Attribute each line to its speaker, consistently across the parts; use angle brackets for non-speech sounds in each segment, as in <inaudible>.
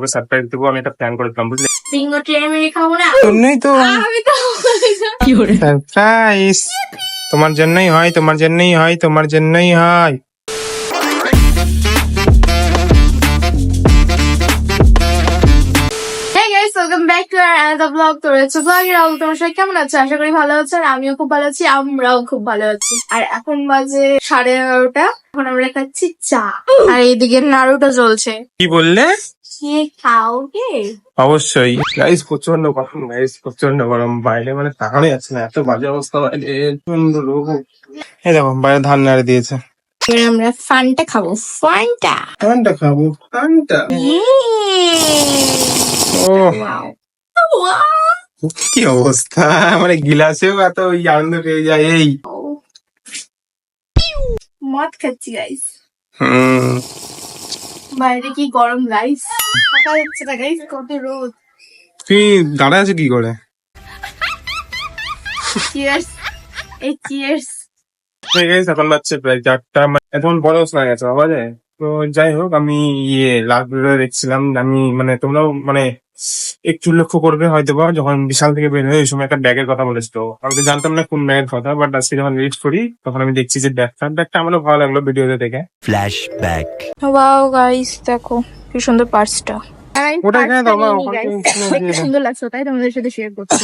Speaker 1: ওকে surprise দেবো আমি একটা প্ল্যান করেছিলাম বুঝলে?
Speaker 2: বিঙ্গো ট্রেনে খাব না।
Speaker 1: জন্যই তো
Speaker 2: আমি তো <laughs>
Speaker 1: সারপ্রাইজ তোমার জন্যই হয় তোমার জন্যই হয় তোমার জন্যই হয়।
Speaker 2: Hey guys, welcome back to our another vlog. তো রয়েছে vlogger আলো তোমার সবাই কেমন আছো? আশা করি ভালো আছো আর আমিও খুব ভালো আছি আমরাও খুব ভালো আছি। আর এখন বাজে সাড়ে এগারোটা এখন আমরা খাচ্ছি চা। আর এইদিকে নাড়ুটা চলছে
Speaker 1: কি বললে? অবশ্যই। গাইস প্রচণ্ড গরম গাইস প্রচণ্ড গরম। বাইরে মানে তাকানো যাচ্ছে না এত বাজে অবস্থা বাইরে। প্রচণ্ড রোগ। এই দেখো বাইরে ধান নাড়ে দিয়েছে।
Speaker 2: এবার আমরা ফানটা খাব। ফানটা?
Speaker 1: ধানটা খাব ধানটা ও কি অবস্থা? মানে গিলাসেও এত ওই আনন্দ পেয়ে যায় এই।
Speaker 2: মদ খাচ্ছি গাইস
Speaker 1: হুম।
Speaker 2: বাইরে কি গরম গাইস থাকা যাচ্ছে না গাইস কত রোদ।
Speaker 1: তুই দাঁড়ায় আছে কি করে?
Speaker 2: চিয়ার্স এই চিয়ার্স
Speaker 1: এখন প্রায় চারটা মানে এখন বড় শোনা গেছে বাবা তো যাই হোক আমি ইয়ে লাভ দেখছিলাম আমি মানে তোমরাও মানে একটু লক্ষ্য করবে হয়তো বা যখন বিশাল থেকে বের হয়ে ওই সময় একটা ব্যাগের কথা বলেছিল আমি তো জানতাম না কোন ব্যাগের কথা বাট আজকে যখন রিড করি তখন আমি দেখছি যে ব্যাগটা ব্যাগটা আমারও ভালো লাগল ভিডিওতে দেখে।
Speaker 3: Flashback.
Speaker 2: ওয়াও গাইস দেখো কি সুন্দর পার্সটা
Speaker 1: ওটা এখানে দাও, মা, ওখানে দিয়ে
Speaker 2: দেখতে
Speaker 1: দাও।
Speaker 2: সুন্দর লাগছে তাই তোমাদের সাথে শেয়ার করছি।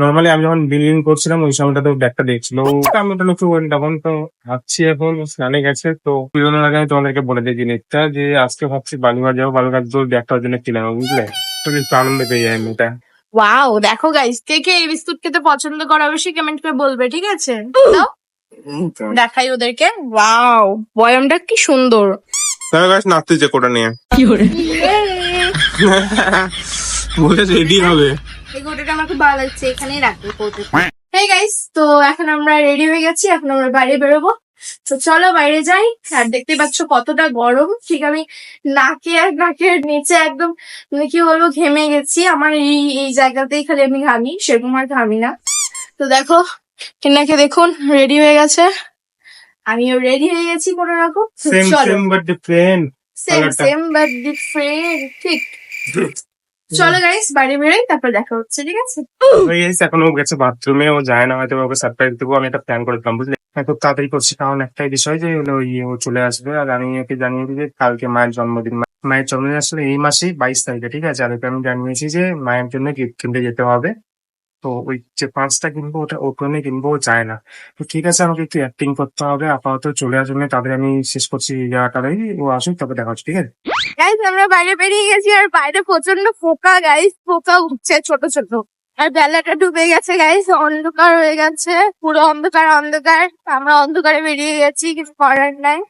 Speaker 1: নর্মালি আমি যখন বিল্ডিং করছিলাম ওই সময়টা তো ব্যাগটা দেখছিল। ওটা আমি ওটা লক্ষ্য করিনি তখন তো ভাবছি এখন স্নানে গেছে তো বেরোনোর আগে আমি তোমাদেরকে বলে দিই জিনিসটা যে আজকে ভাবছি বালুঘাট যাব বালুঘাট তো ব্যাগটার জন্য কিনে নেব বুঝলে? তো আনন্দ পেয়ে যাই আমি এটা
Speaker 2: ওয়াও দেখো গাইস কে কে এই বিস্কুট খেতে পছন্দ করে অবশ্যই কমেন্ট করে বলবে ঠিক আছে? দাও দেখাই ওদেরকে। ওয়াও বয়ামটা কি সুন্দর।
Speaker 1: তাহলে গাছ নাচতে যে কোটা নিয়ে। <laughs> বলে রেডি হবে।
Speaker 2: এই গোটাটা আমার খুব ভালো লাগছে এখানেই রাখব কোটাটা হেই গাইস তো এখন আমরা রেডি হয়ে গেছি এখন আমরা বাইরে বেরোবো। তো চলো বাইরে যাই। আর দেখতে পাচ্ছ কতটা গরম। ঠিক আমি নাকে আর নাকের নিচে একদম মানে কি বলব ঘেমে গেছি। আমার এই এই জায়গাতেই খালি আমি ঘামি সেরকম আর ঘামি না। তো দেখো কিনাকে দেখুন রেডি হয়ে গেছে। আমিও রেডি হয়ে গেছি কোনো রকম।
Speaker 1: সেম
Speaker 2: চলো।
Speaker 1: Same but different
Speaker 2: same same but different ঠিক। চলো গাইস বাড়ি বেরোই, তারপর দেখা হচ্ছে, ঠিক আছে?
Speaker 1: এখন গেছে বাথরুমে ও যায় না, হয়তো ওকে সারপ্রাইজ দেবো, আমি একটা প্ল্যান করেছিলাম, বুঝলে? আমি খুব তাড়াতাড়ি করছি, কারণ একটাই বিষয় যে, হলো ও চলে আসবে, আর আমি ওকে জানিয়ে দিই কালকে মায়ের জন্মদিন মায়ের জন্মদিন আসলে এই মাসেই বাইশ তারিখে, ঠিক আছে? আর আমি জানিয়েছি যে, মায়ের জন্য গিফট কিনতে যেতে হবে। তো ওই যে পাঁচটা কিনবো, ওটা ওখানে কিনবো চায় না। তো ঠিক আছে, আমাকে একটু অ্যাক্টিং করতে হবে, আপাতত চলে আসবে তাদের আমি শেষ করছি এই জায়গাটাই ও আসুক তবে দেখা হচ্ছে, ঠিক আছে?
Speaker 2: গাইস আমরা বাইরে বেরিয়ে গেছি, আর বাইরে প্রচণ্ড পোকা গাইস পোকা উঠছে, ছোট ছোট। আর বেলাটা ডুবে গেছে গাইস অন্ধকার হয়ে গেছে, পুরো অন্ধকার অন্ধকার। আমরা অন্ধকারে বেরিয়ে গেছি, কিছু করার নাই।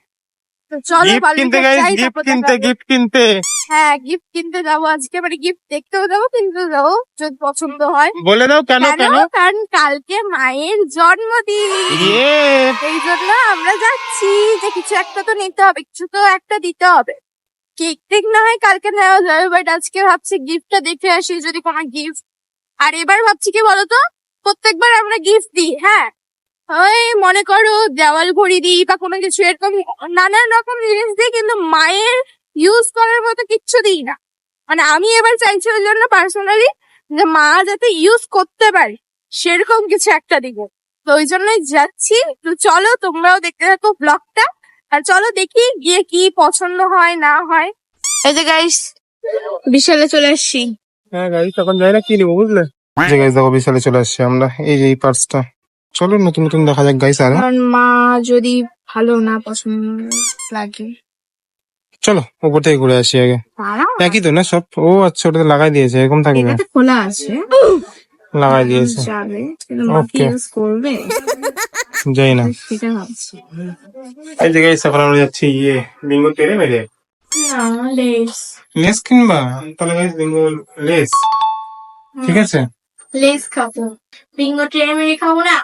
Speaker 2: চলো
Speaker 1: গিফট কিনতে
Speaker 2: বালুরঘাট
Speaker 1: গাইস
Speaker 2: যাই,
Speaker 1: গিফট কিনতে গিফট কিনতে।
Speaker 2: হ্যাঁ গিফট কিনতে যাব আজকে মানে গিফট দেখতেও যাব কিনতেও যাব যদি পছন্দ হয়।
Speaker 1: বলে দাও কেন
Speaker 2: কেন?
Speaker 1: কেন?
Speaker 2: কারণ কালকে মায়ের জন্মদিন। এই জন্য আমরা যাচ্ছি যে কিছু একটা তো নিতে হবে কিছু তো একটা দিতে হবে। কেক টেক না হয় কালকে নেওয়া যাবে বাট আজকে ভাবছি গিফটটা দেখে আসি যদি কোনো গিফট আর এবার ভাবছি কি বলতো? প্রত্যেকবার আমরা গিফট দিই হ্যাঁ? ওই মনে করো দেওয়াল ঘড়ি দিই বা কোনো কিছু এরকম নানান রকম জিনিস দিই কিন্তু মায়ের ইউজ করার মতো কিচ্ছু দিই না। মানে আমি এবার চাইছি ওই জন্য পার্সোনালি যে মা যাতে ইউজ করতে পারে সেরকম কিছু একটা দিব। তো ওই জন্যই যাচ্ছি। তো চলো তোমরাও দেখতে থাকো ব্লগটা আর চলো দেখি গিয়ে কি পছন্দ হয় না হয়। এই যে গাইস বিশালে চলে আসছি।
Speaker 1: হ্যাঁ গাইস তখন যাই না কি নিবো বুঝলে? যে গাইস দেখো বিশালে চলে আসছি আমরা। এই যে এই পার্সটা চলো নতুন নতুন দেখা যাক গাইস আর।
Speaker 2: কারণ মা যদি ভালো না পছন্দ লাগে।
Speaker 1: চলো উপর থেকে ঘুরে আসি আগে। একই তো না সব? ও আচ্ছা ওটাতে লাগাই দিয়েছে এরকম থাকবে।
Speaker 2: এটাতে খোলা আছে।
Speaker 1: লাগাই দিয়েছে।
Speaker 2: যাবে কিন্তু মা ইউজ করবে?
Speaker 1: যাই না। এই যে গাইস এখন আমরা যাচ্ছি ইয়ে বিঙ্গো তেরে মেরে
Speaker 2: লেস
Speaker 1: লেস কিনবা? তাহলে গাইস বিঙ্গো লেস ঠিক আছে।
Speaker 2: লেস খাব। বিঙ্গো ট্রেনে মেরে খাব না?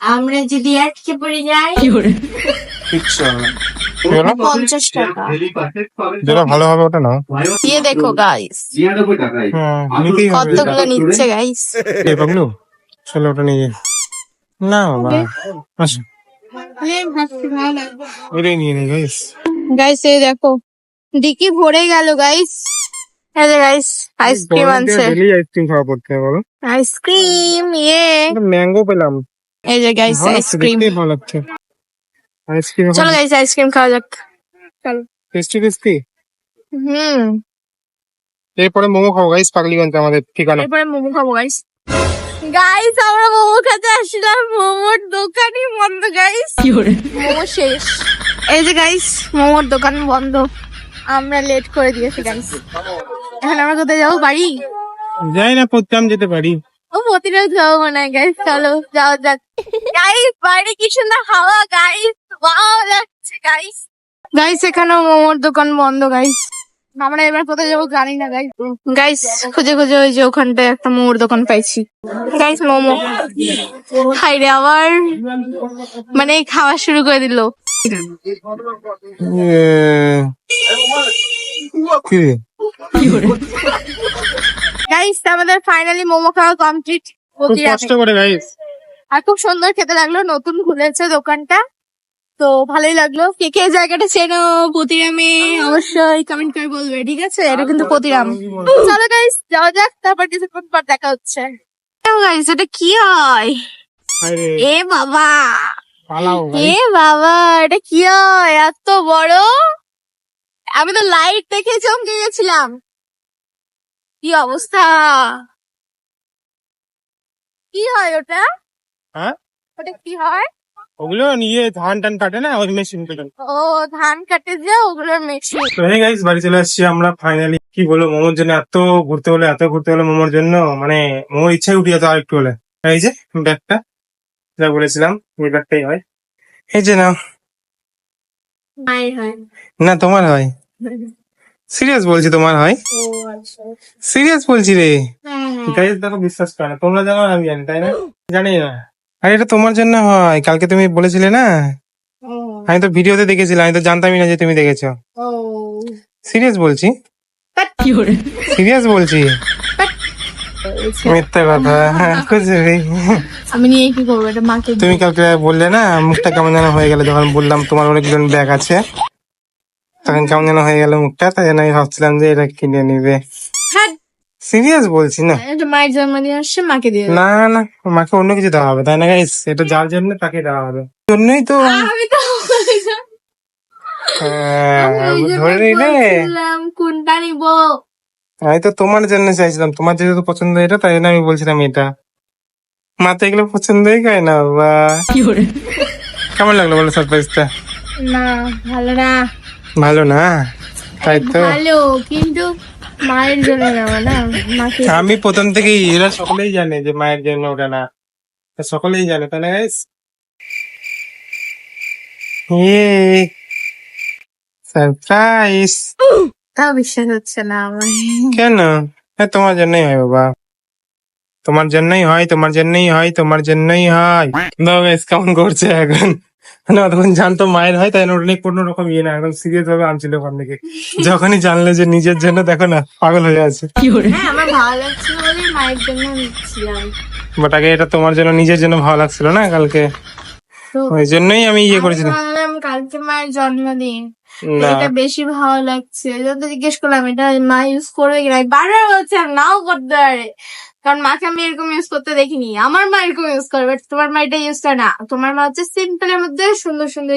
Speaker 2: আমরা যদি আটকে পড়ে যাই? পঞ্চাশ টাকা।
Speaker 1: যেটা ভালো হবে ওটা না
Speaker 2: দিয়ে দেখো গাইস
Speaker 1: হ্যাঁ
Speaker 2: কতগুলো নিচ্ছে গাইস
Speaker 1: এ পাগলু? চলো ওটা নিয়ে। না বাবা। আসো। এটাই নিয়ে নি গাইস
Speaker 2: গাইস এই দেখো ডিকি ভরে গেল গাইস এই যে গাইস আইসক্রিম আনছে।
Speaker 1: আইসক্রিম খাওয়া পড়তে বলো।
Speaker 2: আইসক্রিম ইয়ে
Speaker 1: ম্যাঙ্গো পেলাম।
Speaker 2: এই যে গাইস আইসক্রিম
Speaker 1: ভালো লাগছে। আইসক্রিম
Speaker 2: চলো গাইস আইসক্রিম খাওয়া যাক। চলো।
Speaker 1: Tasty tasty
Speaker 2: hmm.
Speaker 1: এরপরে মোমো খাব গাইস পাগলিগঞ্জ আমাদের ঠিকানা।
Speaker 2: এরপরে মোমো খাব গাইস গাইস আমরা মোমো খেতে আসলাম মোমোর দোকানই বন্ধ গাইস মোমো শেষ। এই যে গাইস মোমোর দোকান বন্ধ। আমরা লেট করে দিয়েছি গাইস এখন আমরা কোথায় যাব বাড়ি?
Speaker 1: যাই না পড়তাম যেতে পারি।
Speaker 2: ও প্রতিরোধ মনে হয় গাইস চলো যাওয়া যাক। গাইস বাইরে কি সুন্দর হাওয়া গাইস ওয়াও লাগছে গাইস গাইস এখানেও মোমোর দোকান বন্ধ গাইস আমরা এবার কোথায় যাব জানি না গাইস গাইস খুঁজে খুঁজে ওই যে ওখানটায় একটা মোমোর দোকান পাইছি। গাইস মোমো। হাই রে আবার মানে খাওয়া শুরু করে দিল।
Speaker 1: কি?
Speaker 2: গাইস আমাদের ফাইনালি মোমো খাওয়া কমপ্লিট
Speaker 1: খুব কষ্ট করে গাইস
Speaker 2: আর খুব সুন্দর খেতে লাগল নতুন খুলেছে দোকানটা। তো ভালোই লাগল। কে কে জায়গাটা চেনো? প্রতিরামে অবশ্যই কমেন্ট করে বলবে ঠিক আছে? এটা কিন্তু প্রতিরাম চলো গাইস যাওয়া যাক তারপর কিছুক্ষণ পর দেখা হচ্ছে। গাইস এটা কি হয়? এ বাবা। এ বাবা এটা কি হয়? এত বড়? আমি তো লাইট দেখে চমকে গেছিলাম। কি অবস্থা? কি হয় ওটা?
Speaker 1: হ্যাঁ?
Speaker 2: ওটা কি হয়?
Speaker 1: ওগুলো নিয়ে ধান টান কাটে না? ওই মেশিন
Speaker 2: ও ধান কাটে যে ওগুলোর মেশিন
Speaker 1: তো হে গাইস বাড়ি চলে আসছি আমরা ফাইনালি কি বলব মোমোর জন্য এত ঘুরতে হলো এত ঘুরতে হলো মোমোর জন্য। মানে মোমোর ইচ্ছাই উঠে যেত আর একটু হলে। এই যে ব্যাগটা যা বলেছিলাম ওই ব্যাগটাই হয়। এই যে নাও। না তোমার হয়। <laughs> সিরিয়াস বলছি তোমার হয়?
Speaker 2: আচ্ছা।
Speaker 1: সিরিয়াস বলছি রে।
Speaker 2: হ্যাঁ হ্যাঁ।
Speaker 1: গাইস দেখো বিশ্বাস করে না। তোমরা জানো আমি জানি তাই না? <gasps> জানি না। আরে এটা তোমার জন্য হয়। কালকে তুমি বলেছিলে না? আমি তো ভিডিওতে দেখেছিলাম আমি তো জানতামই না যে তুমি দেখেছ। সিরিয়াস বলছি? সিরিয়াস বলছি? মিথ্যা কথা হ্যাঁ, খুশি
Speaker 2: আমি নিয়ে কি করব? এটা মাকে
Speaker 1: তুমি কালকে বললে না মুখটা কেমন যেন হয়ে গেল যখন বললাম তোমার অনেকজন ব্যাগ আছে। তখন কেমন যেন হয়ে গেল মুখটা তাই জন্য আমি ভাবছিলাম যে এটা কিনে নিবে।
Speaker 2: হ্যাঁ।
Speaker 1: সিরিয়াস বলছি না।
Speaker 2: এটা মায়ের জন্মদিন আসছে মাকে দিয়ে
Speaker 1: না না মাকে অন্য কিছু দেওয়া হবে তাই না গাইস এটা যার জন্য তাকে দেওয়া হবে। জন্যই তো
Speaker 2: আমি তো
Speaker 1: হ্যাঁ, ধরে নিলে
Speaker 2: কোনটা নিবো?
Speaker 1: আমি তো তোমার জন্য চাইছিলাম তোমার যেহেতু পছন্দ এটা তাই জন্য আমি বলছিলাম এটা। মা তো এগুলো পছন্দই করে না বাবা। কেমন লাগল বলো সারপ্রাইজটা
Speaker 2: না ভালো না।
Speaker 1: ভালো না? তাই তো।
Speaker 2: ভালো কিন্তু মায়ের জন্য নেওয়া না
Speaker 1: আমি প্রথম থেকেই এরা সকলেই জানে যে মায়ের জন্য ওটা না। সকলেই জানে তাহলে গাইস সারপ্রাইজ।
Speaker 2: তাও বিশ্বাস হচ্ছে না আমার।
Speaker 1: কেন? হ্যাঁ তোমার জন্যই হয় বাবা। তোমার জন্যই হয় তোমার জন্যই হয় তোমার জন্যই হয়। দাও গাইস কেমন করছে এখন? মানে তখন জানতো মায়ের হয় তাই জন্য ওটা নিয়ে কোনো রকম ইয়ে না একদম সিরিয়াস ভাবে আনছিল ওখান থেকে যখনই জানলে যে নিজের জন্য দেখো না পাগল হয়ে আছে।
Speaker 2: হ্যাঁ আমার ভালো লাগছে বলে মায়ের জন্য নিচ্ছিলাম।
Speaker 1: বাট আগে এটা তোমার জন্য নিজের জন্য ভালো লাগছিল না কালকে? ওই জন্যই আমি ইয়ে করেছিলাম।
Speaker 2: কালকে মায়ের জন্মদিন এটা বেশি ভালো লাগছে। যত জিজ্ঞেস করলাম এটা মা ইউজ করবে কিনা? বারবার বলছি নাও করতে পারে। কারণ মাকে আমি এরকম ইউজ করতে দেখিনি। আমার মা এরকম ইউজ করে বাট তোমার মা এটা ইউজ করে না। তোমার মা হচ্ছে সিম্পলের মধ্যে সুন্দর সুন্দর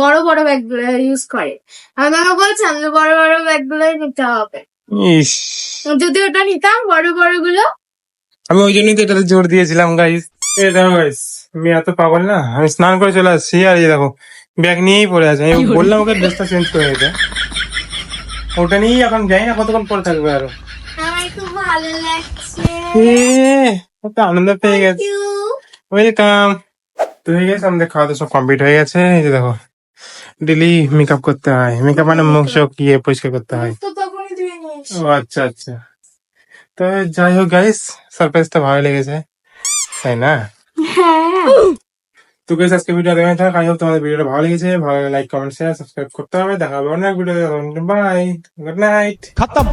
Speaker 2: বড় বড় ব্যাগগুলো ইউজ করে। আমি তোমাকে বলছিলাম যে বড় বড় ব্যাগ গুলোই নিতে হবে। যদি ওটা নিতাম বড় বড়গুলো
Speaker 1: আমি ওই জন্যই তো এটাতে জোর দিয়েছিলাম গাইস এই দেখো গাইস আমি এত পাগল না? আমি স্নান করে চলে আসছি আর এই দেখো ব্যাগ নিয়েই পড়ে আছে। আমি বললাম ওকে ড্রেসটা চেঞ্জ করে দিতে ওটা নিয়েই এখন যাই না কতক্ষণ পরে থাকবে
Speaker 2: আরও। ভালো লাগছে।
Speaker 1: কত আনন্দ পেয়ে গেছে। ওয়েলকাম তো হয়ে গেছে আমাদের খাওয়া দাওয়া সব কমপ্লিট হয়ে গেছে। এই যে দেখো ডেলি মেকআপ করতে হয়। মেকআপ মানে মুখ চোখ ইয়ে পরিষ্কার করতে হয়। ও আচ্ছা আচ্ছা। তো যাই হোক গাইস সারপ্রাইজটা ভালো লেগেছে। তাই না?
Speaker 2: হ্যাঁ।
Speaker 1: তো গেস আজকে ভিডিও দেখে থাক আই হোপ তোমাদের ভিডিওটা ভালো লেগেছে। ভালো লাইক কমেন্ট শেয়ার সাবস্ক্রাইব করতে হবে। দেখা হবে অনেক ভিডিও বাই গুড নাইট
Speaker 3: খতম